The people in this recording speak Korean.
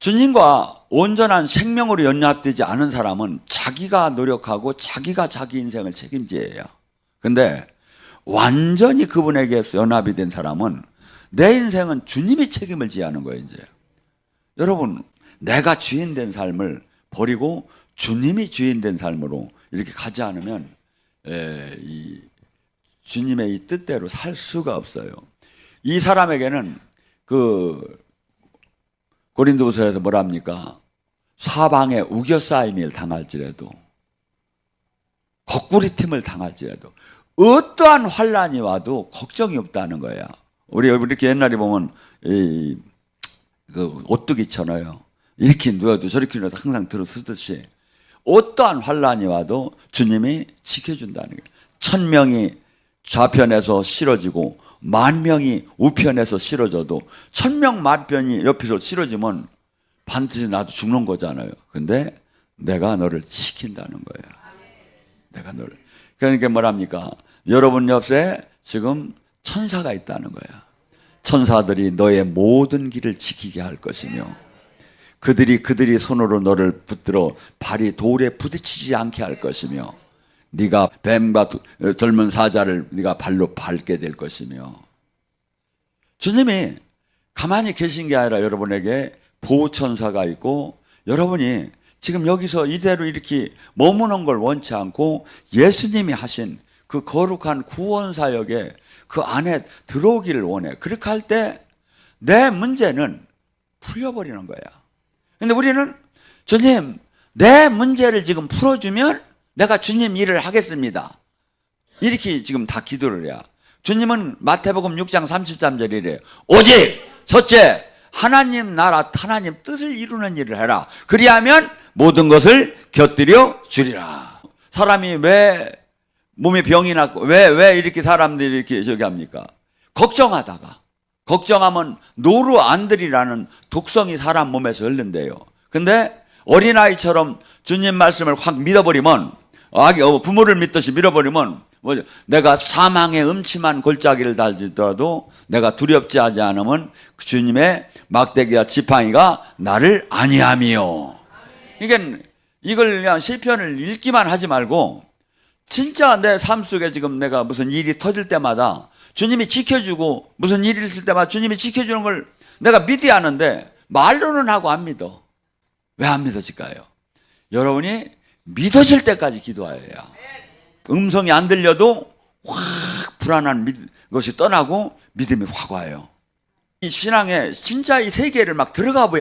주님과 온전한 생명으로 연합되지 않은 사람은 자기가 노력하고 자기가 자기 인생을 책임져야 해요. 근데 완전히 그분에게 연합이 된 사람은 내 인생은 주님이 책임을 져야 하는 거예요, 이제. 여러분, 내가 주인 된 삶을 버리고 주님이 주인 된 삶으로 이렇게 가지 않으면 에, 이 주님의 이 뜻대로 살 수가 없어요. 이 사람에게는 그 고린도후서에서 뭐랍니까? 사방에 우겨싸임을 당할지라도 거꾸리 팀을 당할지라도 어떠한 환란이 와도 걱정이 없다는 거야. 우리 이렇게 옛날에 보면 이, 그 오뚜기 쳐놔요. 이렇게 누워도 저렇게 누워도 항상 들어 쓰듯이 어떠한 환란이 와도 주님이 지켜준다는 거예요. 천 명이 좌편에서 실어지고 만 명이 우편에서 실어져도 천 명 만편이 옆에서 실어지면 반드시 나도 죽는 거잖아요. 근데 내가 너를 지킨다는 거야. 내가 너를. 그러니까 뭐랍니까? 여러분 옆에 지금 천사가 있다는 거야. 천사들이 너의 모든 길을 지키게 할 것이며 그들이 그들이 손으로 너를 붙들어 발이 돌에 부딪히지 않게 할 것이며 네가 뱀과 두- 젊은 사자를 네가 발로 밟게 될 것이며 주님이 가만히 계신 게 아니라 여러분에게 보호천사가 있고 여러분이 지금 여기서 이대로 이렇게 머무는 걸 원치 않고 예수님이 하신 그 거룩한 구원 사역에 그 안에 들어오기를 원해. 그렇게 할 때 내 문제는 풀려버리는 거야. 근데 우리는 주님, 내 문제를 지금 풀어주면 내가 주님 일을 하겠습니다. 이렇게 지금 다 기도를 해야. 주님은 마태복음 6장 33절 이래요. 오직 첫째 하나님 나라 하나님 뜻을 이루는 일을 해라. 그리하면 모든 것을 곁들여 주리라. 사람이 왜 몸에 병이 났고 왜 왜 이렇게 사람들이 이렇게 저기 합니까? 걱정하다가 걱정하면 노루안들이라는 독성이 사람 몸에서 흘른대요. 근데 어린아이처럼 주님 말씀을 확 믿어버리면 부모를 믿듯이 믿어버리면 뭐죠? 내가 사망의 음침한 골짜기를 달지더라도 내가 두렵지 하지 않으면 그 주님의 막대기와 지팡이가 나를 아니함이요. 그러니까 이걸 그냥 시편을 읽기만 하지 말고 진짜 내 삶 속에 지금 내가 무슨 일이 터질 때마다 주님이 지켜주고 무슨 일이 있을 때마다 주님이 지켜주는 걸 내가 믿어야 하는데 말로는 하고 안 믿어. 왜 안 믿어질까요? 여러분이 믿어질 때까지 기도해야. 음성이 안 들려도 확 불안한 믿- 것이 떠나고 믿음이 확 와요. 이 신앙에 진짜 이 세계를 막 들어가 보여.